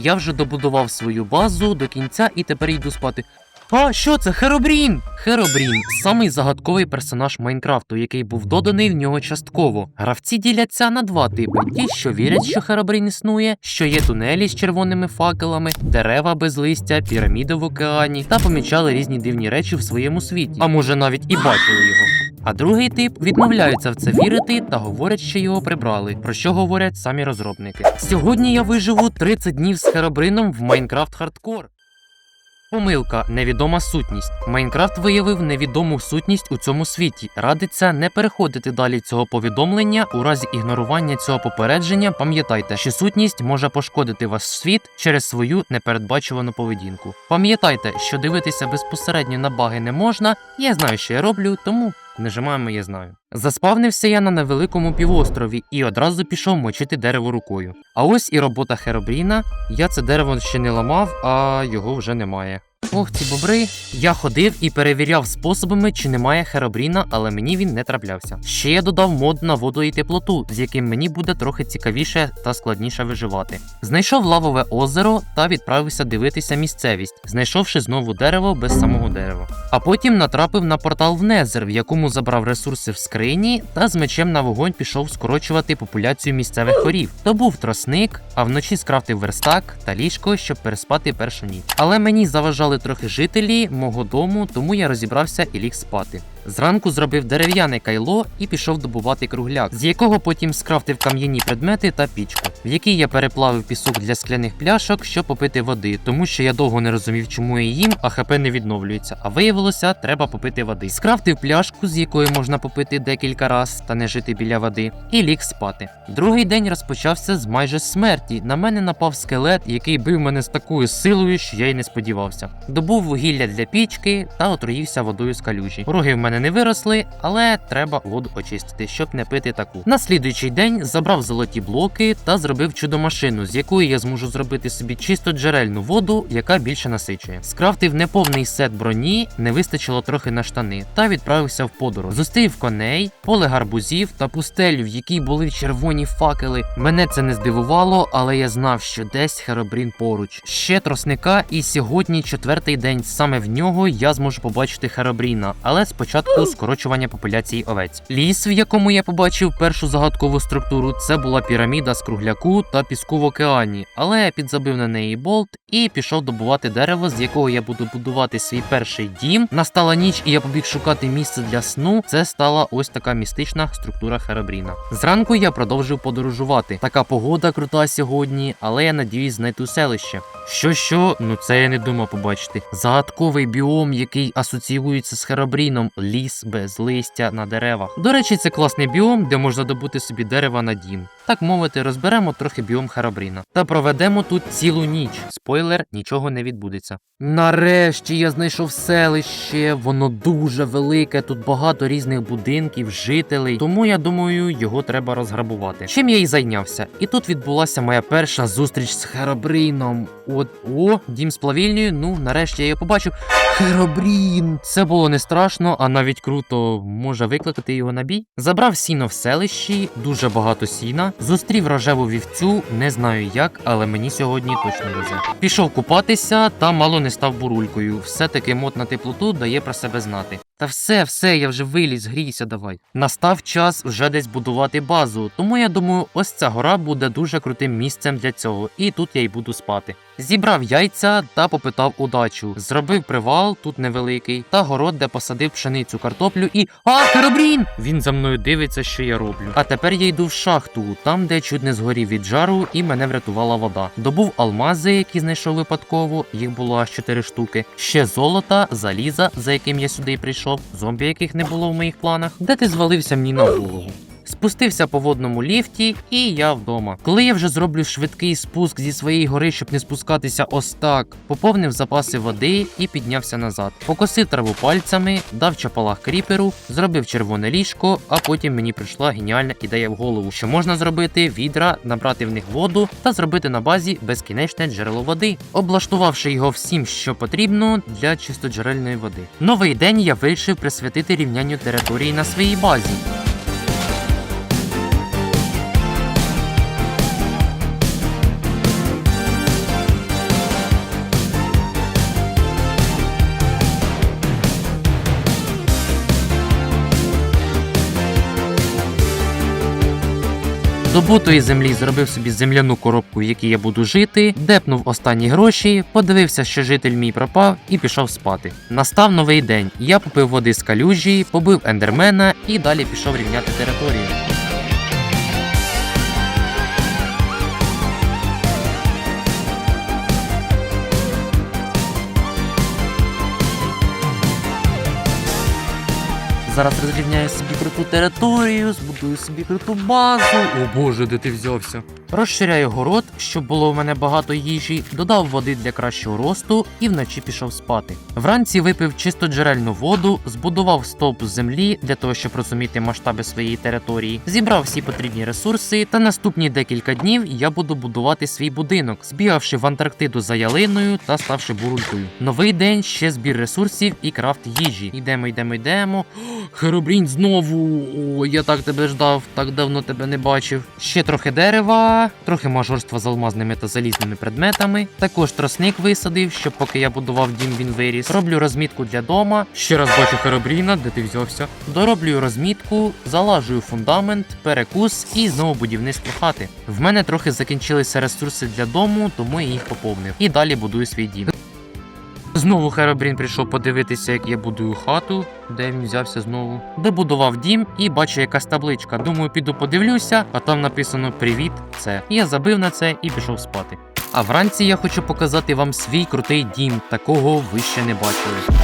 я вже добудував свою базу до кінця і тепер йду спати. А, що це? Херобрін! Херобрін самий загадковий персонаж Майнкрафту, який був доданий в нього частково. Гравці діляться на два типи: ті, що вірять, що Херобрін існує, що є тунелі з червоними факелами, дерева без листя, піраміди в океані, та помічали різні дивні речі в своєму світі, а може навіть і бачили його. А другий тип відмовляються в це вірити та говорять, що його прибрали, про що говорять самі розробники. Сьогодні я виживу 30 днів з Херобрином в Майнкрафт Хардкор. Помилка, невідома сутність. Майнкрафт виявив невідому сутність у цьому світі. Радиться не переходити далі цього повідомлення. У разі ігнорування цього попередження пам'ятайте, що сутність може пошкодити ваш світ через свою непередбачувану поведінку. Пам'ятайте, що дивитися безпосередньо на баги не можна. Я знаю, що я роблю, тому нажимаємо я знаю. Заспавнився я на невеликому півострові і одразу пішов мочити дерево рукою. А ось і робота Херобріна. Я це дерево ще не ламав, а його вже немає. Ох, ці бобри. Я ходив і перевіряв способами, чи немає херобріна, але мені він не траплявся. Ще я додав мод на воду і теплоту, з яким мені буде трохи цікавіше та складніше виживати. Знайшов лавове озеро та відправився дивитися місцевість, знайшовши знову дерево без самого дерева. А потім натрапив на портал в Незер, в якому забрав ресурси в скрині, та з мечем на вогонь пішов скорочувати популяцію місцевих хорів. То був тросник, а вночі скрафтив верстак та ліжко, щоб переспати першу ніч. Але мені заважали трохи жителі мого дому, тому я розібрався і ліг спати. Зранку зробив дерев'яне кайло і пішов добувати кругляк, з якого потім скрафтив кам'яні предмети та пічку, в якій я переплавив пісок для скляних пляшок, щоб попити води, тому що я довго не розумів, чому я їм, а хп не відновлюється. А виявилося, треба попити води. Скрафтив пляшку, з якої можна попити декілька раз та не жити біля води, і ліг спати. Другий день розпочався з майже смерті. На мене напав скелет, який бив мене з такою силою, що я й не сподівався. Добув вугілля для пічки та отруївся водою з калюжі. Роги в мене не виросли, але треба воду очистити, щоб не пити таку. На слідуючий день забрав золоті блоки та зробив чудомашину, з якої я зможу зробити собі чисто джерельну воду, яка більше насичує. Скрафтив неповний сет броні, не вистачило трохи на штани, та відправився в подорож. Зустрів коней, поле гарбузів та пустелю, в якій були червоні факели. Мене це не здивувало, але я знав, що десь Херобрін поруч. Ще тросника, і сьогодні четвертий день. Саме в нього я зможу побачити Херобріна, але спочатку скорочування популяції овець. Ліс, в якому я побачив першу загадкову структуру, це була піраміда з кругляку та піску в океані. Але я підзабив на неї болт і пішов добувати дерево, з якого я буду будувати свій перший дім. Настала ніч, і я побіг шукати місце для сну. Це стала ось така містична структура Херобріна. Зранку я продовжив подорожувати. Така погода крута сьогодні, але я надіюсь знайти селище. Що що, ну це я не думав побачити. Загадковий біом, який асоціюється з Херобріном, ліс без листя на деревах. До речі, це класний біом, де можна добути собі дерева на дім. Так мовити, розберемо трохи біом Херобріна. Та проведемо тут цілу ніч. Спойлер, нічого не відбудеться. Нарешті я знайшов селище, воно дуже велике, тут багато різних будинків, жителей. Тому я думаю, його треба розграбувати. Чим я і зайнявся. І тут відбулася моя перша зустріч з Херобріном. От о, дім з плавільнею. Ну, нарешті я його побачив. Херобрін! Це було не страшно, а навіть круто. Може викликати його на бій? Забрав сіно в селищі, дуже багато сіна. Зустрів рожеву вівцю, не знаю як, але мені сьогодні точно везе. Пішов купатися та мало не став бурулькою. Все-таки мод на теплоту дає про себе знати. Та все, все, я вже виліз, грійся давай. Настав час вже десь будувати базу, тому я думаю, ось ця гора буде дуже крутим місцем для цього, і тут я й буду спати. Зібрав яйця та попитав удачу. Зробив привал, тут невеликий, та город, де посадив пшеницю, картоплю і. А, Херобрін! Він за мною дивиться, що я роблю. А тепер я йду в шахту, там, де чуть не згорів від жару, і мене врятувала вода. Добув алмази, які знайшов випадково, їх було аж 4 штуки. Ще золота, заліза, за яким я сюди й прийшов, зомбі, яких не було в моїх планах. Де ти звалився мені на голову? Спустився по водному ліфті, і я вдома. Коли я вже зроблю швидкий спуск зі своєї гори, щоб не спускатися ось так, поповнив запаси води і піднявся назад. Покосив траву пальцями, дав чапалах кріперу, зробив червоне ліжко, а потім мені прийшла геніальна ідея в голову, що можна зробити відра, набрати в них воду та зробити на базі безкінечне джерело води, облаштувавши його всім, що потрібно для чистоджерельної води. Новий день я вирішив присвятити рівнянню території на своїй базі. Добутої землі зробив собі земляну коробку, в якій я буду жити, депнув останні гроші, подивився, що житель мій пропав, і пішов спати. Настав новий день. Я попив води з калюжі, побив ендермена і далі пішов рівняти територію. Зараз розрівняю собі круту територію, збудую собі круту базу. О боже, де ти взявся? Розширяю город, щоб було в мене багато їжі, додав води для кращого росту і вночі пішов спати. Вранці випив чисто джерельну воду, збудував стовп з землі для того, щоб розуміти масштаби своєї території, зібрав всі потрібні ресурси, та наступні декілька днів я буду будувати свій будинок, збігавши в Антарктиду за ялиною та ставши бурулькою. Новий день ще збір ресурсів і крафт їжі. Йдемо, йдемо, йдемо. Херобрінь знову. О, я так тебе ждав, так давно тебе не бачив. Ще трохи дерева, трохи мажорства з алмазними та залізними предметами. Також тросник висадив, щоб поки я будував дім, він виріс. Роблю розмітку для дома. Ще раз бачу Херобріна, де ти взявся. Дороблюю розмітку, залажую фундамент, перекус і знову будівництво хати. В мене трохи закінчилися ресурси для дому, тому я їх поповнив. І далі будую свій дім. Знову Херобрін прийшов подивитися, як я будую хату, де він взявся знову. Добудував дім і бачу якась табличка. Думаю, піду подивлюся, а там написано Привіт, це. Я забив на це і пішов спати. А вранці я хочу показати вам свій крутий дім. Такого ви ще не бачили.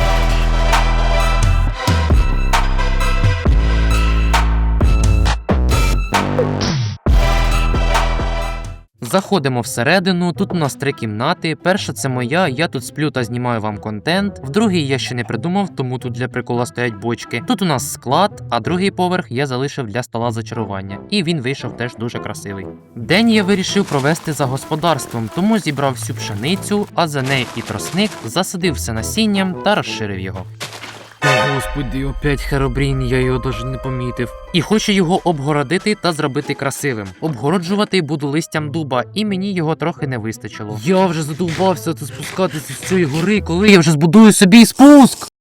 Заходимо всередину. Тут у нас три кімнати. Перша це моя, я тут сплю та знімаю вам контент. В другій я ще не придумав, тому тут для прикола стоять бочки. Тут у нас склад, а другий поверх я залишив для стола зачарування. І він вийшов теж дуже красивий. День я вирішив провести за господарством, тому зібрав всю пшеницю, а за нею і тросник, засадив все насінням та розширив його. Господи, опять Херобрін, я його даже не помітив. І хочу його обгородити та зробити красивим. Обгороджувати буду листям дуба, і мені його трохи не вистачило. Я вже задовбався спускатися з цієї гори, коли я вже збудую собі спуск.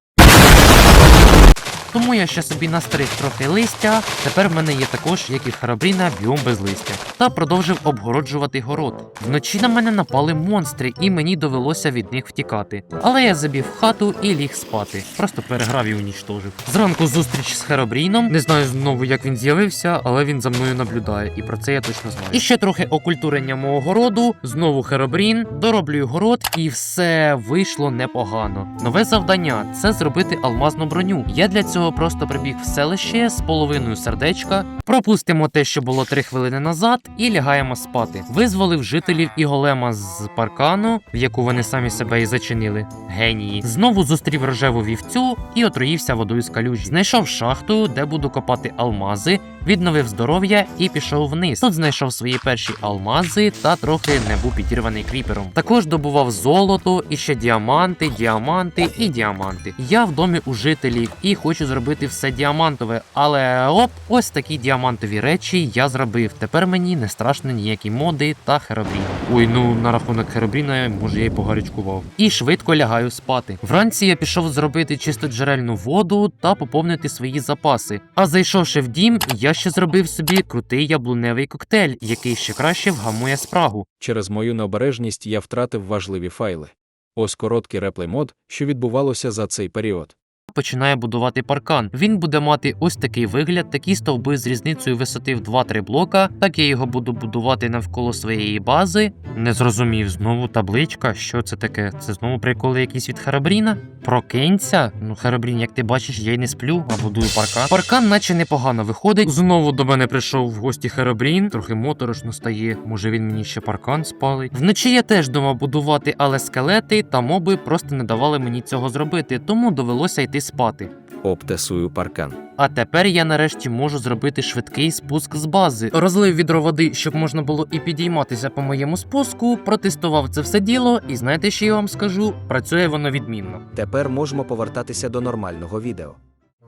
Тому я ще собі настриг трохи листя. Тепер в мене є також, як і Харабріна, біом без листя. Та продовжив обгороджувати город. Вночі на мене напали монстри, і мені довелося від них втікати. Але я забіг в хату і ліг спати. Просто переграв і унічтожив. Зранку зустріч з Херобріном. Не знаю знову, як він з'явився, але він за мною наблюдає, і про це я точно знаю. І ще трохи окультурення мого городу. Знову Херобрін, дороблюю город, і все вийшло непогано. Нове завдання це зробити алмазну броню. Я для цього просто прибіг в селище з половиною сердечка. Пропустимо те, що було три хвилини назад, і лягаємо спати. Визволив жителів і голема з паркану, в яку вони самі себе і зачинили. Генії. Знову зустрів рожеву вівцю і отруївся водою з калюжі. Знайшов шахту, де буду копати алмази, відновив здоров'я і пішов вниз. Тут знайшов свої перші алмази та трохи не був підірваний кріпером. Також добував золото і ще діаманти, діаманти і діаманти. Я в домі у жителів і хочу зробити все діамантове, але оп, ось такі діамантові речі я зробив. Тепер мені не страшно ніякі моди та херобрін. Ой, ну на рахунок херобріна, може я й погарячкував. І швидко лягаю спати. Вранці я пішов зробити чисто джерельну воду та поповнити свої запаси. А зайшовши в дім, я ще зробив собі крутий яблуневий коктейль, який ще краще вгамує спрагу. Через мою необережність я втратив важливі файли. Ось короткий реплей мод, що відбувалося за цей період. Починає будувати паркан. Він буде мати ось такий вигляд, такі стовби з різницею висоти в 2-3 блока. Так я його буду будувати навколо своєї бази. Не зрозумів знову табличка. Що це таке? Це знову приколи якісь від Харабріна? Прокинься? Ну, Харабрін, як ти бачиш, я й не сплю, а будую паркан. Паркан, наче непогано виходить. Знову до мене прийшов в гості Харабрін. Трохи моторошно стає. Може він мені ще паркан спалить. Вночі я теж думав будувати, але скелети та моби просто не давали мені цього зробити, тому довелося йти спати. Обтесую паркан. А тепер я нарешті можу зробити швидкий спуск з бази. Розлив відро води, щоб можна було і підійматися по моєму спуску, протестував це все діло, і знаєте, що я вам скажу? Працює воно відмінно. Тепер можемо повертатися до нормального відео.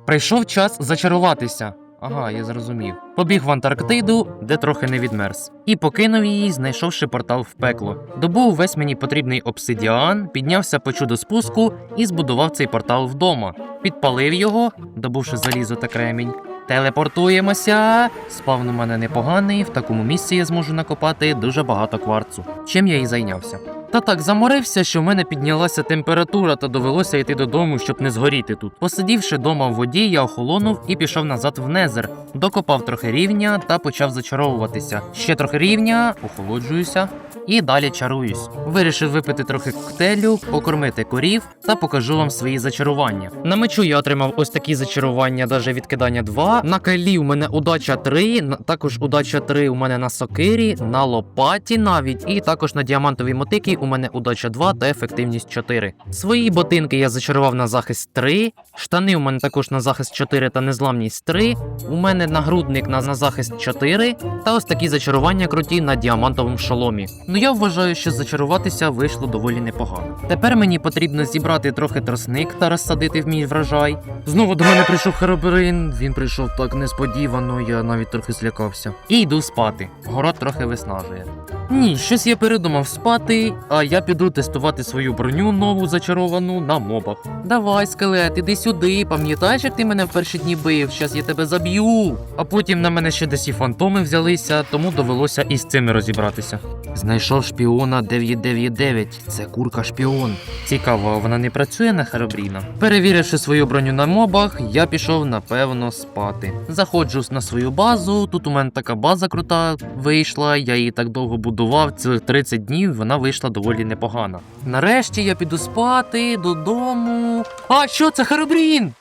Прийшов час зачаруватися. Ага, я зрозумів. Побіг в Антарктиду, де трохи не відмерз, і покинув її, знайшовши портал в пекло. Добув весь мені потрібний обсидіан, піднявся по чуду спуску і збудував цей портал вдома. Підпалив його, добувши залізо та кремінь. Телепортуємося. Спавн у мене непоганий, в такому місці я зможу накопати дуже багато кварцу. Чим я і зайнявся. Та так заморився, що в мене піднялася температура та довелося йти додому, щоб не згоріти тут. Посидівши дома в воді, я охолонув і пішов назад в незер. Докопав трохи рівня та почав зачаровуватися. Ще трохи рівня, охолоджуюся і далі чаруюсь. Вирішив випити трохи коктейлю, покормити корів та покажу вам свої зачарування. На мечу я отримав ось такі зачарування, даже відкидання 2. На кайлі у мене удача 3, також удача 3 у мене на сокирі, на лопаті навіть, і також на діамантовій мотикі у мене удача 2 та ефективність 4. Свої ботинки я зачарував на захист 3, штани у мене також на захист 4 та незламність 3. У мене нагрудник на, на захист 4, та ось такі зачарування круті на діамантовому шоломі. Ну я вважаю, що зачаруватися вийшло доволі непогано. Тепер мені потрібно зібрати трохи тросник та розсадити в мій врожай. Знову до мене прийшов Херобрин. Він прийшов так несподівано, я навіть трохи злякався. І йду спати. Город трохи виснажує. Ні, щось я передумав спати, а я піду тестувати свою броню нову зачаровану на мобах. Давай, скелет, іди сюди. Пам'ятаєш, як ти мене в перші дні бив? Щас я тебе заб'ю. А потім на мене ще десь і фантоми взялися, тому довелося і з цими розібратися. Знайшов шпіона 999. Це курка шпіон. Цікаво, вона не працює на Херобріна. Перевіривши свою броню на мобах, я пішов напевно спати. Заходжу на свою базу. Тут у мене така база крута вийшла. Я її так довго будував, цілих 30 днів. Вона вийшла доволі непогана. Нарешті я піду спати додому. А що це Херобрін?